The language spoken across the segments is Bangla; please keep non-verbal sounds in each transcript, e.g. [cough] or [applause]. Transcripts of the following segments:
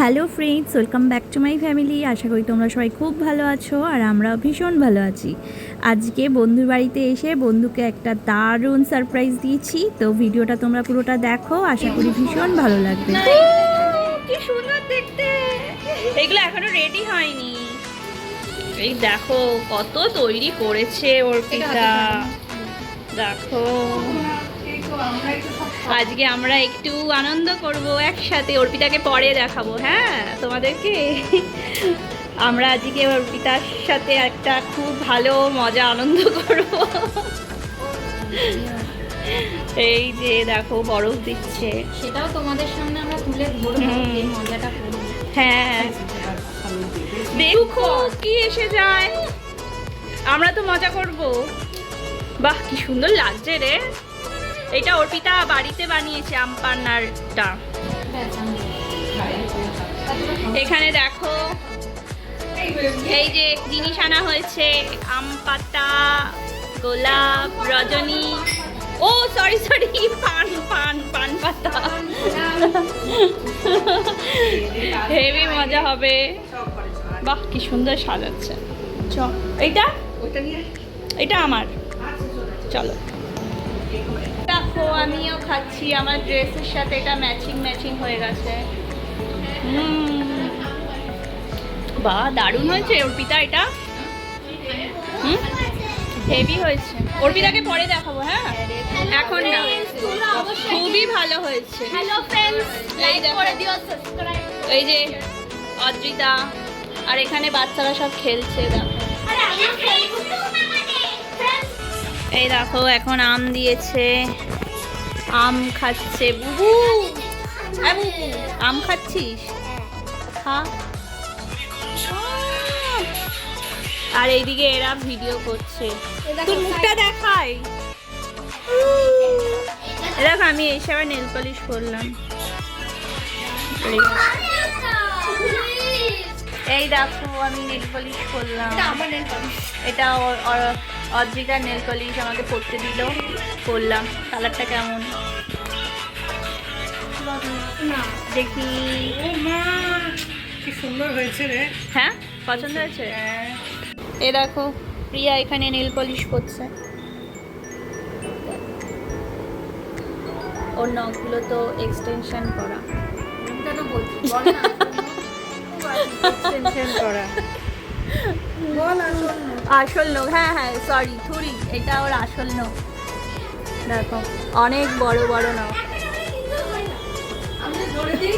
Hello friends welcome back to my family. আশা করি তোমরা সবাই খুব ভালো আছো আর আমরা ভীষণ ভালো আছি। আজকে বন্ধুর বাড়িতে এসে বন্ধুকে একটা দারুণ সারপ্রাইজ দিয়েছি। তো ভিডিওটা তোমরা পুরোটা দেখো আশা করি ভীষণ ভালো লাগবে। কি সুন্দর দেখতে। এগুলো এখনও রেডি হয়নি। এই দেখো কত তৈরি করেছে অর্পিতা দেখো। আজকে আমরা একটু আনন্দ করব একসাথে অর্পিতাকে পরে দেখাবো হ্যাঁ? তোমাদেরকে? আমরা আজকে অর্পিতার সাথে একটা খুব ভালো মজা আনন্দ করব। এই যে দেখো বরফ দিচ্ছে। সেটাও তোমাদের সামনে আমরা তুলে ধরবো। এই মজাটা করব। হ্যাঁ। দেখো কি এসে যায়। আমরা তো মজা করব। বাহ কি সুন্দর লাগছে রে। এটা অর্পিতা বাড়িতে বানিয়েছে আম পান্নারটা এখানে দেখো এই যে জিনিস আনা হয়েছে আম পাতা গোলাপ রজনী। ও সরি সরি পান পান পান পাতা। হেভি মজা হবে। বাহ কি সুন্দর সাজাচ্ছে। চ এইটা? এটা আমার। চলো। দেখো আমিও খাচ্ছি। আমার ড্রেসের সাথে এটা ম্যাচিং ম্যাচিং হয়ে গেছে। বাহ দারুণ হয়েছে। অর্পিতা এটা? হুম? হেভি হয়েছে। অর্পিতাকে পরে দেখাবো হ্যাঁ? এখন না। খুবই ভালো হয়েছে। হ্যালো ফ্রেন্ডস লাইক করে দিও সাবস্ক্রাইব এই যে অদ্রিতা। আর এখানে বাচ্চারা সব খেলছে দেখো। আরে আমি এই দেখো এখন আম দিয়েছে। আম খাচ্ছে। বুবু! আম খাচ্ছিস? খা। আর এইদিকে এরা ভিডিও করছে। তোর মুখটা দেখাই। দেখো আমি এই সময় নেল পলিশ করলাম। এই- এই দেখো আমি নেল পলিশ করলাম। এটা অ- অ- অদ্রিকার নেল পলিশ আমাকে পরতে দিল। করলাম কালারটা কেমন? দেখি। কি সুন্দর হয়েছে রে। হ্যাঁ? পছন্দ হয়েছে? এ দেখো প্রিয়া এখানে নেল পলিশ করছে। ওর নখগুলো তো এক্সটেনশন করা। বলছি বল [laughs] করা। আসল আসল নখ হ্যাঁ হ্যাঁ সরি থুরি এটা ওর আসল নখ দেখো অনেক বড় বড় নখ আমি জোরে দিই।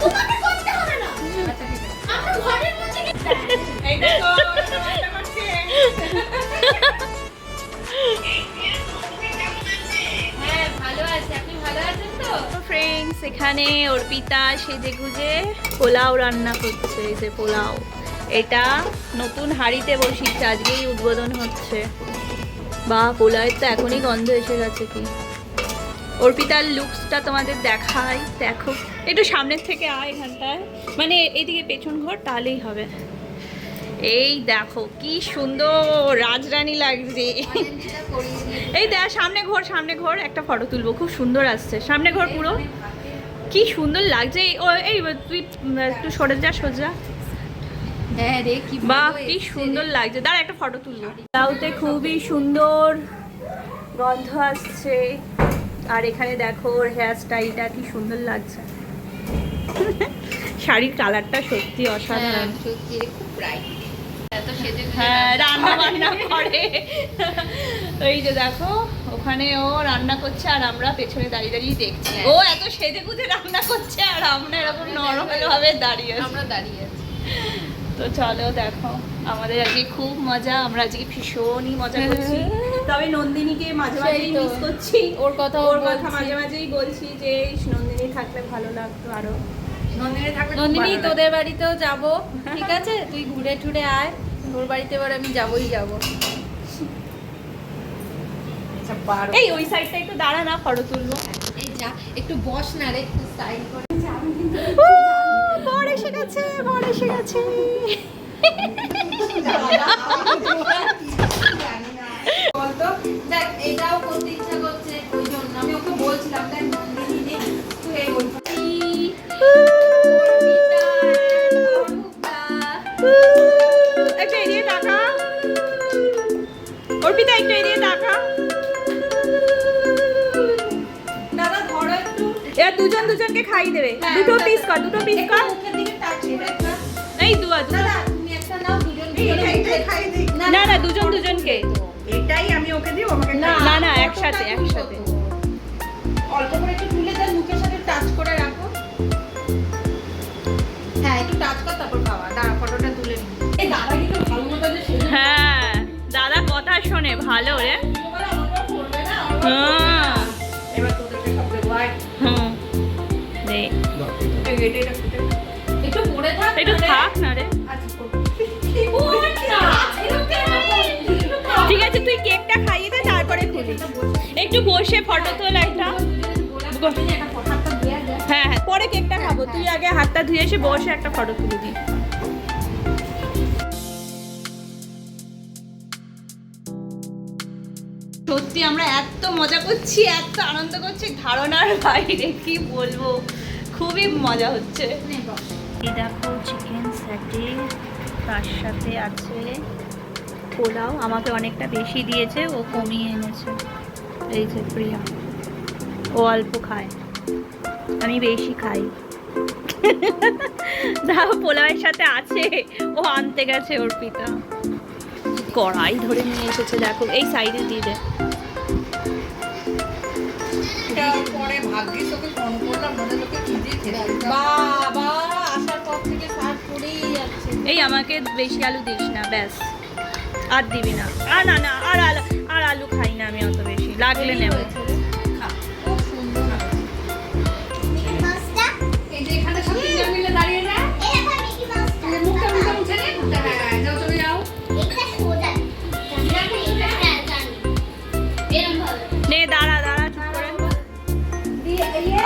তোমাকে করতে হবে না। ঠিক আছে আমরা ঘরের মধ্যে এই দেখো এটা করছে হ্যাঁ ফ্রেন্ডস এখানে অর্পিতা সেজে গুজে পোলাও রান্না করছে এই যে পোলাও। এটা নতুন হাঁড়িতে বসিয়েছে, আজকেই উদ্বোধন হচ্ছে। বা, পোলাওয়ের তো এখনই গন্ধ এসে গেছে কি? অর্পিতার লুকসটা তোমাদের দেখাই, দেখো। একটু সামনের থেকে আয় এখানটায়। মানে এইদিকে পেছন ঘর, তাহলেই হবে। এই দেখো, কি সুন্দর রাজরানী লাগছে। এই দেখ, সামনে ঘর সামনে ঘর, একটা ফটো তুলবো, খুব সুন্দর আসছে। সামনে ঘর পুরো। কি সুন্দর লাগছে। এই তুই একটু সরে যা, সোজা। হ্যাঁ রে কি বাহ কি সুন্দর লাগছে। দাঁড়া একটা ফটো তুলবো লাউতে খুবই সুন্দর গন্ধ আসছে। আর এখানে দেখো ওর হেয়ার স্টাইলটা কি সুন্দর লাগছে। শাড়ির কালারটা সত্যি হ্যাঁ অসাধারণ সত্যি রে খুব ব্রাইট এত সেজে হ্যাঁ রান্না বান্না করে। এই যে দেখো ওখানে ও রান্না করছে আর আমরা পেছনে দাঁড়িয়ে দাঁড়িয়ে দেখছি। হ্যাঁ। ও এত সেজে গুজে রান্না করছে আর আমরা এরকম নর্মাল ভাবে দাঁড়িয়ে আছি। আমরা দাঁড়িয়ে আছি। তো চলো দেখো আমাদের আজকে খুব মজা আমরা আজকে ভীষণই মজা করছি। তবে নন্দিনীকে মাঝে মাঝেই মিস করছি। ওর কথা ওর কথা মাঝে মাঝেই বলছি যে নন্দিনী থাকলে ভালো লাগতো আরও। নন্দিনী। তোদের বাড়িতেও যাব ঠিক আছে? তুই ঘুরে টুরে আয়। তোর বাড়িতে এবার আমি যাবই যাব। আচ্ছা। এই ওই সাইডটা একটু দাঁড়া না ফটো তুলবো। এই যা একটু বস না রে একটু স্টাইল করে। বর এসে গেছে বর এসে গেছে। [laughs] দুজন দুজনকে খাই দেবে। হ্যাঁ, দুটো পিস কর দুটো পিস একটু কর। এই দিই। না না দুজন দুজনকে। এটাই আমি ওকে দিই আমাকে না না, একসাথে, একসাথে। অল্প করে একটু তুলে দেন মুখের সাথে টাচ করে রাখো। হ্যাঁ একটু টাচ কর তারপর খাওয়া। দাঁড়া ফটোটা তুলে নি। এই দাদা কিন্তু ভালো মতো যে হ্যাঁ দাদা কথা শোনে ভালো রে। হ্যাঁ। এটা- এটা- একটু পড়ে থাক একটু থাক না রে। ঠিক আছে তুই কেকটা খাইয়ে দে তারপরে একটু বসে। ফটো তোল একটা। হ্যাঁ হ্যাঁ পরে কেকটা খাব। তুই আগে হাতটা ধুয়ে এসে বসে একটা ফটো তুলে সত্যি আমরা এত মজা করছি এত আনন্দ করছি ধারণার বাইরে কি বলব? খুবই মজা হচ্ছে। এই দেখো চিকেন স্যাটে তার সাথে আছে পোলাও, আমাকে অনেকটা বেশি দিয়েছে, ও কমিয়ে এনেছে। এই যে প্রিয়া, ও অল্প খায়। আমি বেশি খাই। দেখো পোলাওয়ের সাথে আছে। ও আনতে গেছে ওর পিতা। কড়াই ধরে নিয়ে এসেছে, দেখো, এই সাইডে দিয়ে দে। এটা পরে ভাগ্যিস ওকে ফোন করলাম মনে তোকে কি খেতে বাবা আসার পর থেকে সার্চ করেই যাচ্ছে। এই আমাকে বেশি আলু দিস না ব্যাস। আর দিবি না। আর না না আর আলু আর আলু খাই না আমি অত বেশি। লাগলে নেব।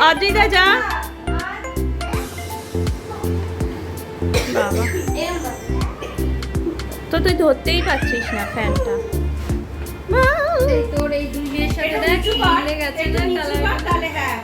অদ্রিতা যা। বাবা। তো তুই ধরতেই পারছিস না ফ্যানটা। তোর এই দুই মেয়ের সাথে দেখ গেছে না কালার